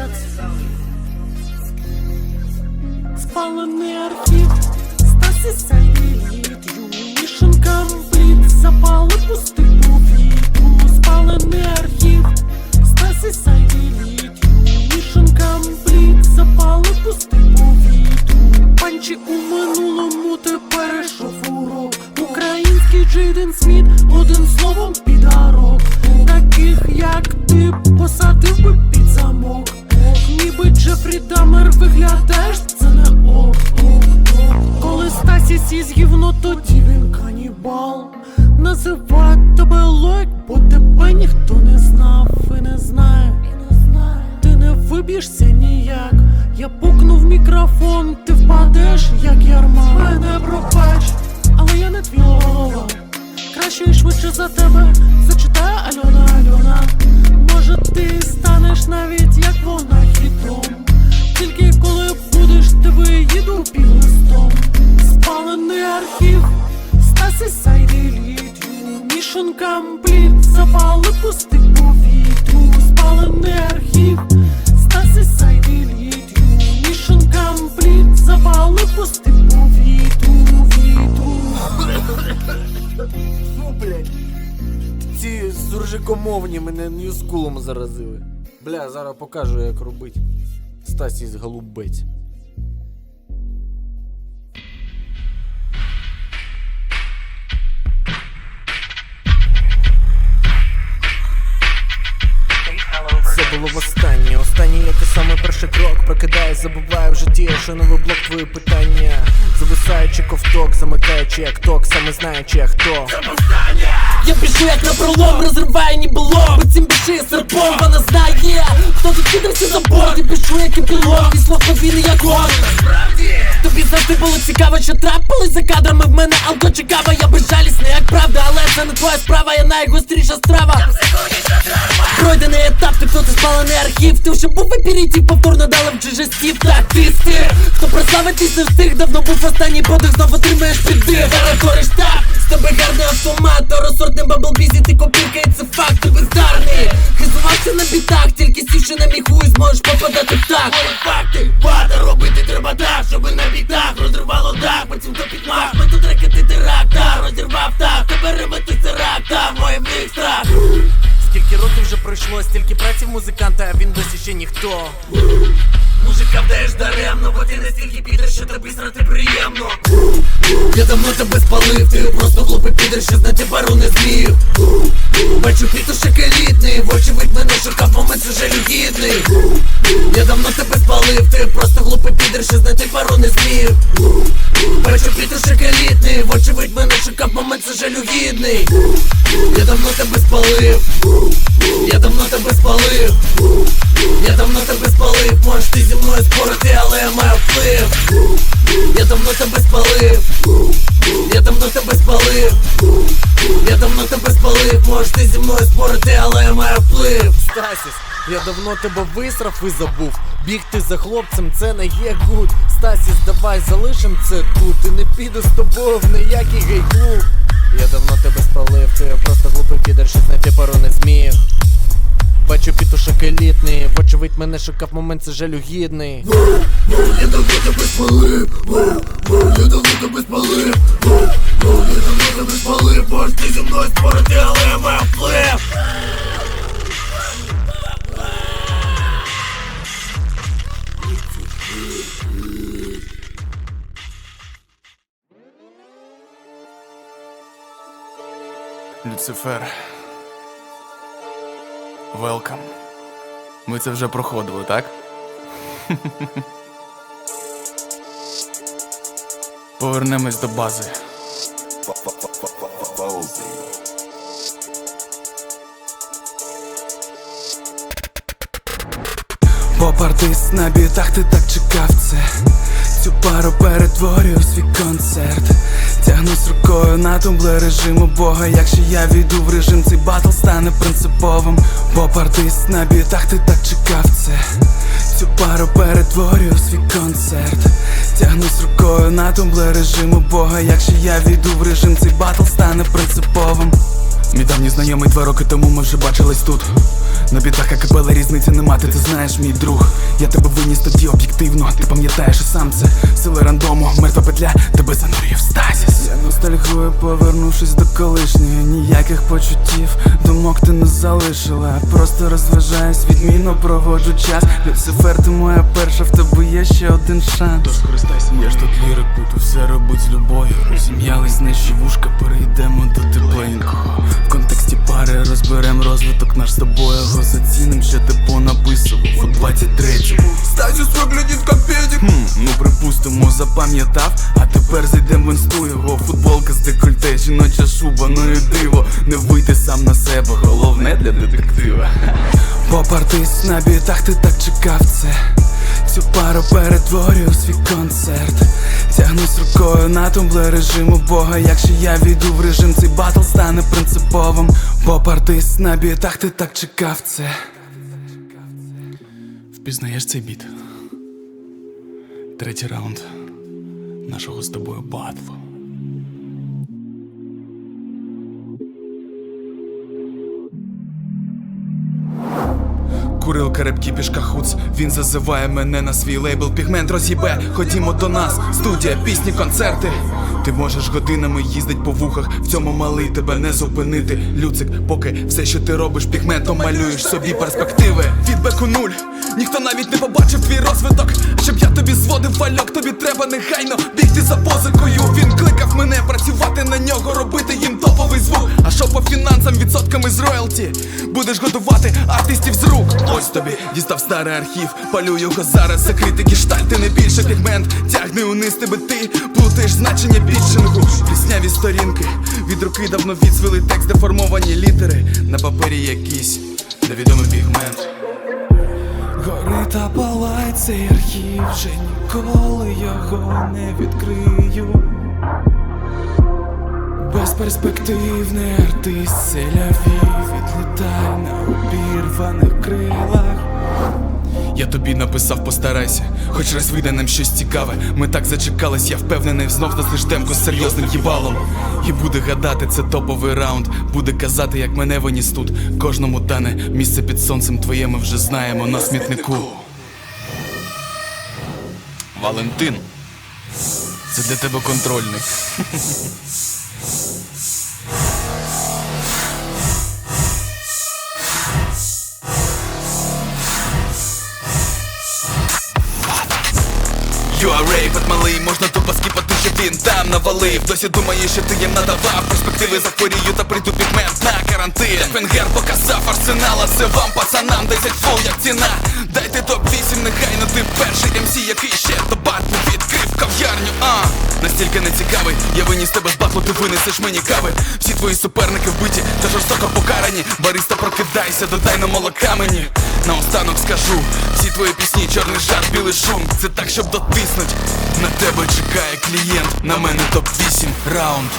Голубець Спалений архів Стасіс Сайліт Юнішн компліт Запали пусти повітру Спалений архів Стасіс Сайліт Юнішн компліт канібал Називають тебе лайк, бо тебе ніхто не знав і не знає. Ти не виб'єшся ніяк. Я пукнув мікрофон, ти впадеш, як ярма Мене пробач, але я не твій голова Краще і швидше за тебе Компліт Запали пусти повітру Спалений архів Стаси сайдиліт Мішен компліт Запали пусти повітру Вітру Фу, блядь. Ці суржикомовні мене ньюскулом заразили. Бля, зараз покажу, як робить. Стасі з голубець. Прокидає, забуває в житті, що новий блок твої питання. Зависаючи ковток, замикаючи як ток, саме знаючи як хто Я біжу як на пролом, розриваю ніби лом. Потім біжи серпом, вона знає. Хто тут кидався за борт? І біжу як і пілот І слов подвійний як гон Тобі завжди було цікаво, що трапилось за кадрами. В мене алко чекава, я безжалісний, як правда. Але це не твоя справа, я найгостріша страва Пройдений етап, ти хто ти спалений архів. Ти вже був в епірі, ті повторно дали в стів Так, ти стир, хто прославитись не встиг Давно був останній подих, знов отримаєш піддих Говориш так, з тебе гарний автомат Второсортним баблбізі, ти копірка і це факт, ти бездарний. Хизувався на бітах, тільки сівши на мій хуй зможеш попадати так. Факти, вада робити треба так, щоби на бітах пройшло, стільки праці музиканта, а він досі ще ніхто. Мужика вдаєш даремно, бо ти настільки підеш, що тобі срати приємно. Я давно тебе спалив, ти просто глупий підер, що знати пару не змів Бачу пітушек елітний, вочевидь мене шукав момент це жалюгідний Я давно тебе спалив, ти просто глупий підер, що знати пару не змів Бачу пітушек елітний, вочевидь мене шукав момент це жалюгідний Я давно тебе спалив, я давно тебе спалив я давно тебе спалив, можеш ти зі мною спорити, але я маю вплив Я давно тебе спалив, я давно тебе спалив, я давно тебе спалив, можеш ти зі мною спорити, але я маю вплив Стасіс, я давно тебе висрав і забув. Бігти за хлопцем це не є гуд. Стасіс, давай залишим це тут. І не піду з тобою в ніякий гей-клуб. Я давно тебе спалив, ти просто глупий підер, що знайти пару не зміг. Бачу пітушок елітний, вочевидь мене шукав момент, це жалюгідний. Я давно тебе спалив, я давно тебе спалив, я давно тебе спалив, можеш ти зі мною спорити, але маю вплив Люцифер. Велкам. Ми це вже проходили, так? Повернемось до бази. Поп-артист на бітах, ти так чекав це Цю пару перетворюю свій концерт Тягнусь рукою на тумблер режиму Бога. Якщо я війду в режим, цей батл стане принциповим. Поп-артист на бітах, ти так чекав це. Цю пару перетворюю в свій концерт. Тягнусь рукою на тумблер режиму Бога. Якщо я війду в режим, цей батл стане принциповим Мій давній знайомий два роки тому ми вже бачились тут. На бітах акапела різниці нема, ти це знаєш, мій друг. Я тебе виніс тоді об'єктивно, ти пам'ятаєш і сам це. Сили рандому, мертва петля, тебе занурює в стазіс. Я ностальгую, повернувшись до колишньої, ніяких почуттів, думок ти не залишила. Просто розважаюсь, відмінно проводжу час. Люцифер, ти моя перша, в тебе є ще один шанс. Тож користайся, я ж тут лірик буду, все робить з любов'ю. Розім'ялись наші вушка, перейдемо до тепленького. В контексті пари розберем розвиток наш з тобою. Його заціним, що ти понаписував у 23-му. Стасіс виглядить як педик. Хм, ну припустимо, запам'ятав, а тепер зайдем в інсту його футболка з декольте, жіноча шуба, ну і диво, не вийти сам на себе, головне для детектива. Поп-артист на бітах, ти так чекав це. Цю пару перетворюю свій концерт. Тягнусь рукою на тумблер режиму Бога. Якщо я війду в режим, цей батл стане принциповим. Поп-артист на бітах, ти так чекав це. Впізнаєш цей біт? Третій раунд нашого з тобою батлу. Курилка репкі пішка хуц, він зазиває мене на свій лейбл Пігмент роз'їбе, ходімо до нас, студія, пісні, концерти. Ти можеш годинами їздить по вухах, в цьому малий тебе не зупинити. Люцик, поки все, що ти робиш, пігментом малюєш собі перспективи. Фідбеку нуль, ніхто навіть не побачив твій розвиток. Щоб я тобі зводив вальок, тобі треба негайно бігти за позикою. Він кликав мене працювати на нього, робити по фінансам, відсотками з роялті? Будеш годувати артистів з рук. Ось тобі дістав старий архів, палю його зараз, закритий гештальт, ти не більше пігмент. Тягни униз тебе ти, плутаєш значення бітчингу. Пісняві сторінки від руки давно відсвили текст, деформовані літери. На папері якийсь невідомий пігмент. Гори та палай цей архів, вже ніколи його не відкрию. Безперспективний артист селяві відлітай на обірваних крилах. Я тобі написав, постарайся, хоч раз вийде нам щось цікаве. Ми так зачекались, я впевнений, знов наслиш демку з серйозним їбалом. І буде гадати, це топовий раунд. Буде казати, як мене виніс тут. Кожному дане місце під сонцем твоє ми вже знаємо на смітнику. Валентин. Це для тебе контрольний. Можна тупо скіпати, що він там навалив. Досі думаєш, що ти їм надавав Перспективи захворію та прийду пігмент на карантин. Венгер показав арсенал, а це вам, пацанам, 10 фул, як ціна. Дайте топ-8, негайно ти перший МС, який ще до батлу відкрив кав'ярню, а. Настільки не цікавий, я виніс тебе з батлу, ти винесеш мені кави. Всі твої суперники вбиті та жорстоко покарані. Бариста, прокидайся, додай на молока мені Наостанок скажу, всі твої пісні, чорний жар, білий шум. Це так, щоб дотиснуть. На тебе чекає клієнт, на мене топ-8 раунд